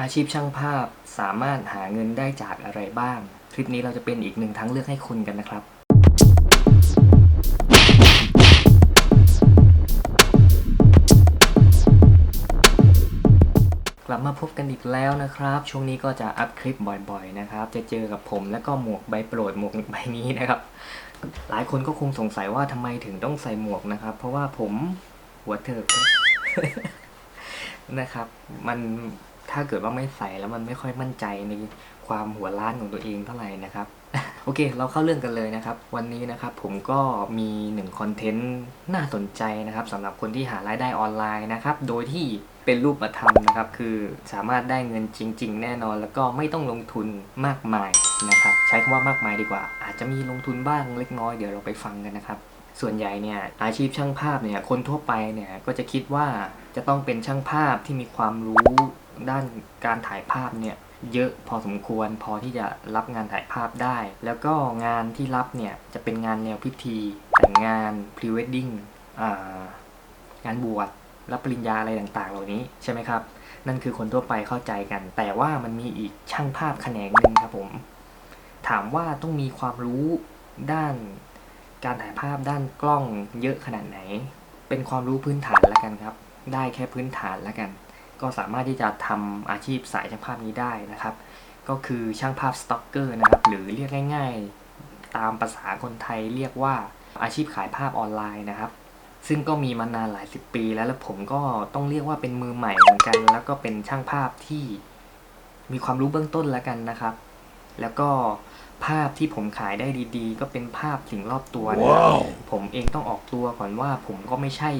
อาชีพช่างภาพสามารถหาเงินได้จากอะไรบ้าง คลิปนี้เราจะเป็นอีกหนึ่งทางเลือกให้คุณกันนะครับ กลับมาพบกันอีกแล้วนะครับ ช่วงนี้ก็จะอัพคลิปบ่อยๆนะครับ จะเจอกับผมแล้วก็หมวกใบโปรดหมวกใบนี้นะครับ หลายคนก็คงสงสัยว่าทำไมถึงต้องใส่หมวกนะครับ เพราะว่าผมหัวเถิกนะครับ มัน ถ้าเกิดว่าไม่ใส่แล้วมันไม่ค่อยมั่นใจในความหัวล้านของตัวเองเท่าไหร่นะครับ โอเค เราเข้าเรื่องกันเลยนะครับ วันนี้นะครับผมก็มีหนึ่งคอนเทนต์น่าสนใจนะครับสำหรับคนที่หารายได้ออนไลน์นะครับ โดยที่เป็นรูปธรรมนะครับ คือสามารถได้เงินจริง ๆ แน่นอน แล้วก็ไม่ต้องลงทุนมากมายนะครับ ใช้คำว่ามากมายดีกว่า อาจจะมีลงทุนบ้างเล็กน้อยเดี๋ยวเราไปฟังกันนะครับส่วนใหญ่เนี่ยอาชีพช่างภาพเนี่ยคนทั่วไปเนี่ยก็จะคิดว่าจะต้องเป็นช่างภาพที่มีความรู้ ด้านการถ่ายภาพเนี่ยเยอะพอสมควรพอที่จะรับงานถ่ายภาพได้ แล้วก็งานที่รับเนี่ยจะเป็นงานแนวพิธีแต่งงานพรีเวดดิ้งงานบวชรับปริญญาอะไรต่างๆ เหล่านี้ใช่ไหมครับ นั่นคือคนทั่วไปเข้าใจกัน แต่ว่ามันมีอีกช่างภาพแขนงหนึ่งครับผม ถามว่าต้องมีความรู้ด้านการถ่ายภาพด้านกล้องเยอะขนาดไหน เป็นความรู้พื้นฐานแล้วกันครับ ได้แค่พื้นฐานแล้วกัน ก็สามารถที่จะทำอาชีพสายช่างภาพนี้ได้นะครับ ก็คือช่างภาพสต็อกเกอร์นะครับ หรือเรียกง่าย ๆ ตามภาษาคนไทยเรียกว่าอาชีพขายภาพออนไลน์นะครับ ซึ่งก็มีมานานหลายสิบปีแล้วแล้วผมก็ต้องเรียกว่าเป็นมือใหม่เหมือนกัน แล้วก็เป็นช่างภาพที่มีความรู้เบื้องต้นแล้วกันนะครับ แล้วก็ภาพที่ผมขายได้ดีๆ ก็เป็นภาพสิ่งรอบตัวนะครับผมเองต้องออกตัวก่อนว่าผมก็ไม่ใช่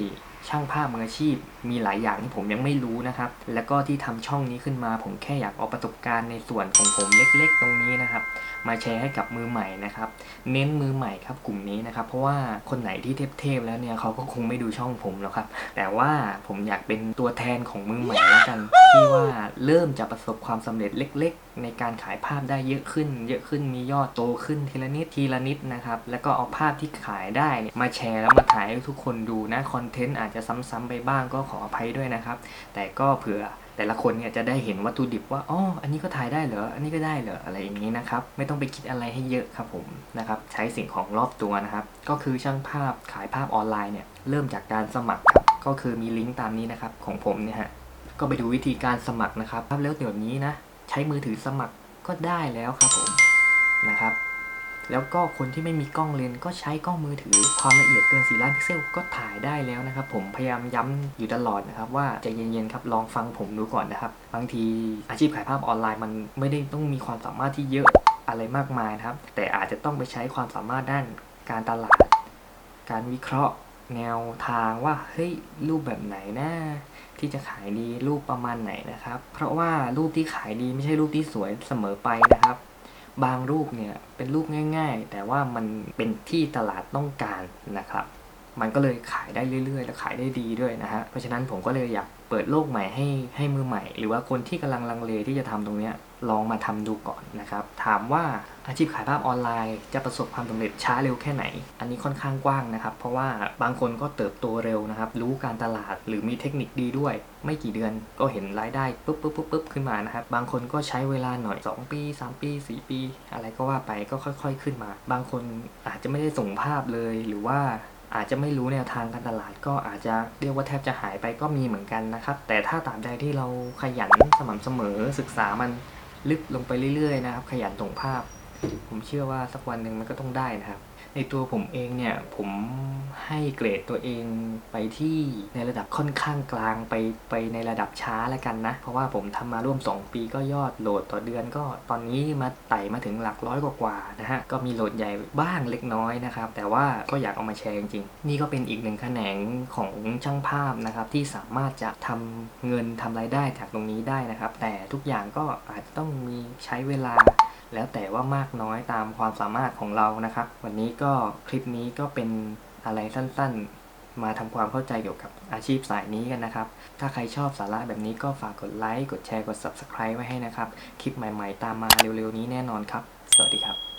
ช่างภาพมืออาชีพ มีหลายอย่างที่ผมยังไม่รู้นะครับ แล้วก็ที่ทำช่องนี้ขึ้นมา ผมแค่อยากเอาประสบการณ์ในส่วนของผมเล็กๆ ตรงนี้นะครับ มาแชร์ให้กับมือใหม่นะครับ เน้นมือใหม่ครับกลุ่มนี้นะครับ เพราะว่าคนไหนที่เทพๆแล้วเนี่ยเขาก็คงไม่ดูช่องผมหรอกครับ แต่ว่าผมอยากเป็นตัวแทนของมือใหม่แล้วกัน ที่ว่าเริ่มจะประสบความสำเร็จเล็ก ๆ ในการขายภาพได้เยอะขึ้น เยอะขึ้นมียอดโตขึ้นทีละนิดทีละนิดนะครับ แล้วก็เอาภาพที่ขายได้มาแชร์แล้วมาถ่ายให้ทุกคนดูนะคอนเทนต์อาจจะซ้ำๆไปบ้างก็ขออภัยด้วยนะครับ แต่ก็เผื่อแต่ละคนเนี่ยจะได้เห็นวัตถุดิบว่าอ๋ออันนี้ก็ถ่ายได้เหรอ อันนี้ก็ได้เหรอ อะไรอย่างนี้นะครับ ไม่ต้องไปคิดอะไรให้เยอะครับผมนะครับ ใช้สิ่งของรอบตัวนะครับ ก็คือช่างภาพขายภาพออนไลน์เนี่ย เริ่มจากการสมัครครับ ก็คือมีลิงก์ตามนี้นะครับของผมเนี่ยฮะ ก็ไปดูวิธีการสมัครนะครับแล้วเดี๋ยวนี้นะ ใช้มือถือสมัครก็ได้แล้วครับผมนะครับ แล้วก็คนที่ไม่มีกล้องเลนก็ใช้กล้องมือถือ ความละเอียดเกิน 4 ล้านพิกเซลก็ถ่ายได้แล้วนะครับ ผมพยายามย้ำอยู่ตลอดนะครับ ว่าใจเย็นๆครับลองฟังผมดูก่อนนะครับ บางทีอาชีพขายภาพออนไลน์มันไม่ได้ต้องมีความสามารถที่เยอะอะไรมากมายนะครับ แต่อาจจะต้องไปใช้ความสามารถด้านการตลาด การวิเคราะห์แนวทางว่าเฮ้ยรูปแบบไหนนะที่จะขายดีรูปประมาณไหนนะครับ เพราะว่ารูปที่ขายดีไม่ใช่รูปที่สวยเสมอไปนะครับ บางรูปเนี่ยเป็นรูปง่าย ๆ แต่ว่ามันเป็นที่ตลาดต้องการนะครับ มันก็เลยขายได้เรื่อยๆ และขายได้ดีด้วยนะฮะเพราะฉะนั้นผมก็เลยอยาก เปิดโลกใหม่ให้ให้มือใหม่ หรือว่าคนที่กำลังลังเลที่จะทำตรงนี้ลองมาทำดูก่อนนะครับ ถามว่าอาชีพขายภาพออนไลน์จะประสบความสำเร็จช้าเร็วแค่ไหน อันนี้ค่อนข้างกว้างนะครับ เพราะว่าบางคนก็เติบโตเร็วนะครับ รู้การตลาดหรือมีเทคนิคดีด้วย ไม่กี่เดือนก็เห็นรายได้ปุ๊บปุ๊บปุ๊บปุ๊บขึ้นมานะครับ บางคนก็ใช้เวลาหน่อย 2 ปี 3 ปี 4 ปี อะไรก็ว่าไปก็ค่อย ๆ ขึ้นมา บางคนอาจจะไม่ได้ส่งภาพเลยหรือว่า อาจจะไม่รู้แนวทางการตลาด ก็อาจจะเรียกว่าแทบจะหายไปก็มีเหมือนกันนะครับ แต่ถ้าตามใดที่เราขยันสม่ำเสมอศึกษามันลึกลงไปเรื่อยๆนะครับ ขยันส่งภาพ ผมเชื่อว่าสักวันหนึ่งมันก็ต้องได้นะครับ ในตัวผมเองเนี่ยผมให้เกรดตัวเองไปที่ในระดับค่อนข้างกลางไปไปในระดับช้าแล้วกันนะ เพราะว่าผมทำมาร่วม 2 ปีก็ยอดโหลดต่อเดือนก็ตอนนี้มาไต่มาถึงหลักร้อยกว่าๆนะฮะก็มีโหลดใหญ่บ้างเล็กน้อยนะครับ แต่ว่าก็อยากเอามาแชร์จริงๆนี่ก็เป็นอีกหนึ่งแขนงของช่างภาพนะครับที่สามารถจะทำเงินทำรายได้จากตรงนี้ได้นะครับ แต่ทุกอย่างก็อาจจะต้องมีใช้เวลา แล้วแต่ว่ามากน้อยตามความสามารถของเรานะครับ วันนี้ก็คลิปนี้ก็เป็นอะไรสั้นๆ มาทำความเข้าใจเกี่ยวกับอาชีพสายนี้กันนะครับ ถ้าใครชอบสาระแบบนี้ก็ฝากกดไลค์ กดแชร์ กด Subscribe ไว้ให้นะครับ คลิปใหม่ๆ ตามมาเร็วๆนี้แน่นอนครับ สวัสดีครับ